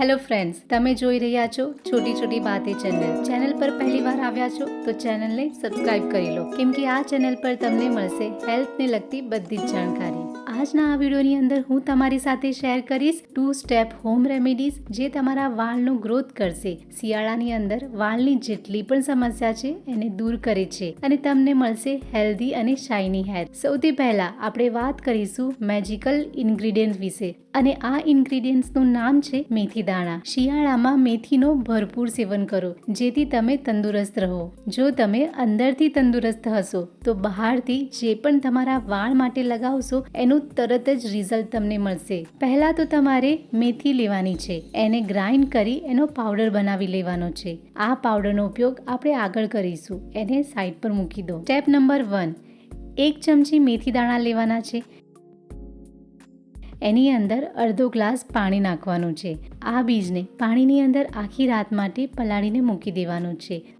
Hello friends તમે જોઈ રહ્યા છો છોટી છોટી બાતે ચેનલ ચેનલ પર પહેલી વાર આવ્યા છો તો ચેનલને સબસ્ક્રાઇબ કરી લો. કેમ કે આ ચેનલ પર તમને મળશે હેલ્થને લગતી બધી જ જાણકારી. આજના આ વિડીયોની અંદર હું તમારી સાથે શેર કરીશ ટુ સ્ટેપ હોમ રેમેડીઝ જે તમારા વાળનો ગ્રોથ કરશે. શિયાળાની અંદર વાળની જેટલી પણ સમસ્યા છે એને દૂર કરે છે અને તમને મળશે હેલ્ધી અને શાઇની હેર સૌથી પહેલા આપણે વાત કરીશું મેજિકલ ઇન્ગ્રીડિયન્ટ વિશે અને આ ઇન્ગ્રીડિયન્ટ્સનું નામ છે મેથી દાણા. શિયાળામાં મેથીનો ભરપૂર સેવન કરો, જેથી તમે તંદુરસ્ત રહો. જો તમે અંદરથી તંદુરસ્ત હશો, તો બહારથી જે પણ તમારા વાળ માટે લગાવશો, એનું તરત જ રિઝલ્ટ તમને મળશે. પહેલા તો તમારે મેથી લેવાની છે. એને ગ્રાઇન્ડ કરી એનો પાવડર બનાવી લેવાનો છે. આ પાવડરનો ઉપયોગ આપણે આગળ કરીશું. એને સાઈડ પર મૂકી દો. સ્ટેપ નંબર વન એક ચમચી મેથી દાણા લેવાના છે. એની અંદર અડધો ગ્લાસ પાણી નાખવાનું છે. આ બીજને પાણીની અંદર આખી રાત માટે પલાળીને મૂકી દેવાનું છે.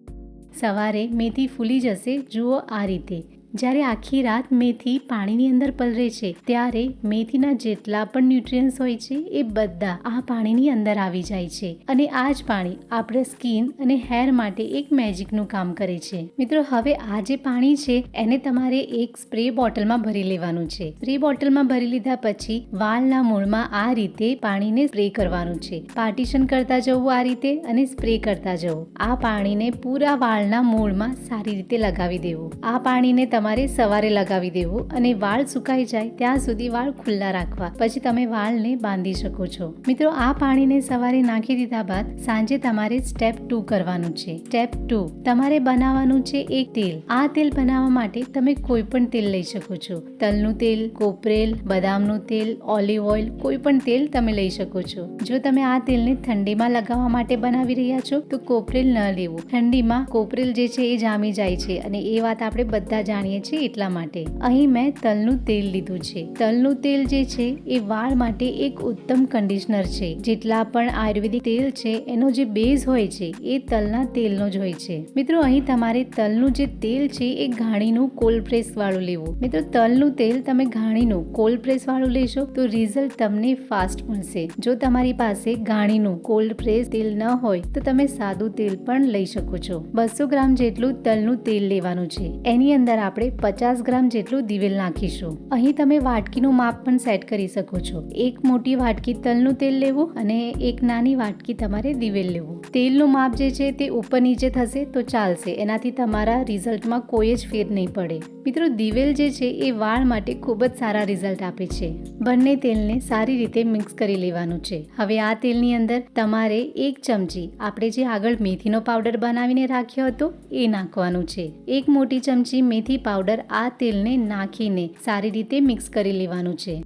સવારે મેથી ફૂલી જશે, જુઓ આ રીતે. જ્યારે આખી રાત મેથી પાણીની અંદર પલરે છે, ત્યારે મેથીના જેટલા પણ ન્યુટ્રિયન્સ હોય છે, એ બધા આ પાણીની અંદર આવી જાય છે. અને આ જ પાણી આપણે સ્કિન અને હેર માટે એક મેજિકનું કામ કરે છે. મિત્રો, હવે આ જે પાણી છે, એને તમારે એક સ્પ્રે બોટલમાં ભરી લેવાનું છે. સ્પ્રે બોટલમાં ભરી લીધા પછી વાળના મૂળમાં આ રીતે પાણીને સ્પ્રે કરવાનું છે. પાર્ટીશન કરતા જવું આ રીતે અને સ્પ્રે કરતા જવું. આ પાણીને પૂરા વાળના મૂળમાં સારી રીતે લગાવી દેવું. આ પાણીને તમારે સવારે લગાવી દેવું અને વાળ સુકાઈ જાય ત્યાં સુધી વાળ ખુલ્લા રાખવા. પછી તમે વાળને બાંધી શકો છો. મિત્રો, આ પાણીને સવારે નાખી દીધા બાદ સાંજે તમારે સ્ટેપ ટુ કરવાનું છે. સ્ટેપ ટુ તમારે બનાવવાનું છે એક તેલ. આ તેલ બનાવવા માટે તમે કોઈ પણ તેલ લઈ શકો છો. તલનું તેલ, કોપરેલ, બદામનું તેલ, ઓલિવ ઓઇલ, કોઈ પણ તેલ તમે લઈ શકો છો. જો તમે આ તેલને ઠંડીમાં લગાવવા માટે બનાવી રહ્યા છો, તો કોપરેલ ન લેવું. ઠંડીમાં કોપરેલ જે છે એ જામી જાય છે અને એ વાત આપણે બધા જાણીએ જાણીએ છીએ એટલા માટે. અહીં મેં તલનું તેલ લીધું છે. તલનું તેલ જે છે એ વાળ માટે એક ઉત્તમ કન્ડિશનર છે. જેટલા પણ આયુર્વેદિક તેલ છે, એનો જે બેઝ હોય છે, એ તલના તેલનો જ હોય છે. મિત્રો, અહીં તમારે તલનું જે તેલ છે એ ઘાણીનું કોલ્ડ પ્રેસ વાળું લેવું. મિત્રો, તલનું તેલ તમે ઘાણીનું કોલ્ડ પ્રેસ વાળું લેશો તો રિઝલ્ટ તમને ફાસ્ટ મળશે. જો તમારી પાસે ઘાણીનું કોલ્ડ પ્રેસ તેલ ન હોય, તો તમે સાદું તેલ પણ લઈ શકો છો. બસો ગ્રામ જેટલું તલનું તેલ લેવાનું છે. એની અંદર આપણે આપણે પચાસ ગ્રામ જેટલું દિવેલ નાખીશું. અહીં તમે વાટકીનું માપ પણ સેટ કરી શકો છો. એક મોટી વાટકી તલનું તેલ લેવું અને એક નાની વાટકી તમારે દિવેલ લેવું. તેલનું માપ જે છે તે ઉપર નીચે થશે તો ચાલશે. એનાથી તમારા રિઝલ્ટમાં કોઈ જ ફેર નહીં પડે. મિત્રો, દિવેલ જે છે એ વાળ માટે ખૂબ જ સારા રિઝલ્ટ આપે છે. બંને તેલને સારી રીતે મિક્સ કરી લેવાનું છે. હવે આ તેલની અંદર તમારે એક ચમચી, આપણે જે આગળ મેથીનો પાવડર બનાવીને રાખ્યો હતો, એ નાખવાનું છે. એક મોટી ચમચી મેથી પાવડર આ તેલને નાખીને સારી રીતે મિક્સ કરી લેવાનું છે.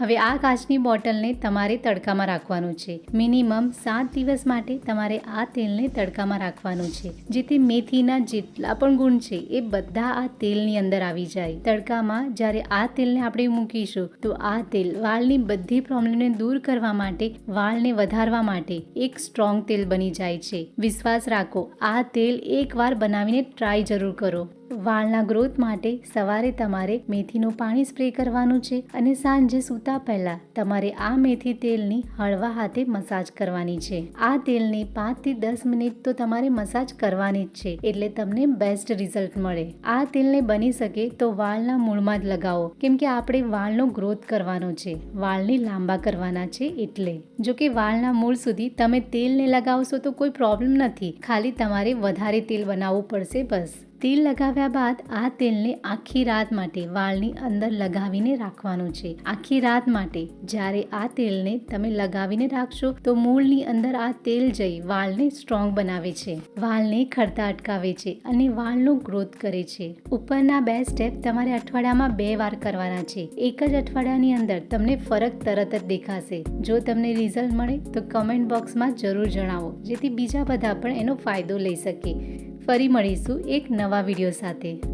હવે આ કાચની બોટલને તમારે તડકામાં રાખવાનું છે. મિનિમમ સાત દિવસ માટે તમારે આ તેલને તડકામાં રાખવાનું છે. જેથી મેથીના જેટલા પણ ગુણ છે એ બધા આ તેલની અંદર આવી જાય. તડકામાં જ્યારે આ તેલને આપણે મૂકીશું, તો આ તેલ વાળની બધી પ્રોબ્લેમને દૂર કરવા માટે, વાળને વધારવા માટે એક સ્ટ્રોંગ તેલ બની જાય છે. વિશ્વાસ રાખો, આ તેલ એકવાર બનાવીને ટ્રાય જરૂર કરો. વાળના ગ્રોથ માટે સવારે તમારે મેથીનું પાણી સ્પ્રે કરવાનું છે અને સાંજે સૂતા પહેલા તમારે આ મેથી તેલની હળવા હાથે મસાજ કરવાની છે. આ તેલની પાંચથી દસ મિનિટ તો તમારે મસાજ કરવાની જ છે એટલે તમને બેસ્ટ રિઝલ્ટ મળે. આ તેલને બની શકે તો વાળના મૂળમાં જ લગાવો. કેમ કે આપણે વાળનો ગ્રોથ કરવાનો છે. વાળને લાંબા કરવાના છે એટલે. જો કે વાળના મૂળ સુધી તમે તેલને લગાવશો તો કોઈ પ્રોબ્લેમ નથી. ખાલી તમારે વધારે તેલ બનાવવું પડશે બસ. તેલ લગાવ્યા બાદ આ તેલને આખી રાત માટે વાળની અંદર લગાવીને રાખવાનું છે. આખી રાત માટે જ્યારે આ તેલને તમે લગાવીને રાખશો તો મૂળની અંદર આ તેલ જઈ વાળને સ્ટ્રોંગ બનાવે છે. વાળને ખરતા અટકાવે છે અને વાળનો ગ્રોથ કરે છે. ઉપરના બે સ્ટેપ તમારે અઠવાડિયામાં બે વાર કરવાના છે. એક જ અઠવાડિયાની અંદર તમને ફરક તરત જ દેખાશે. જો તમને રિઝલ્ટ મળે તો કમેન્ટ બોક્સમાં જરૂર જણાવો, જેથી બીજા બધા પણ એનો ફાયદો લઈ શકે. ફરી મળીશું એક નવા વીડિયો સાથે.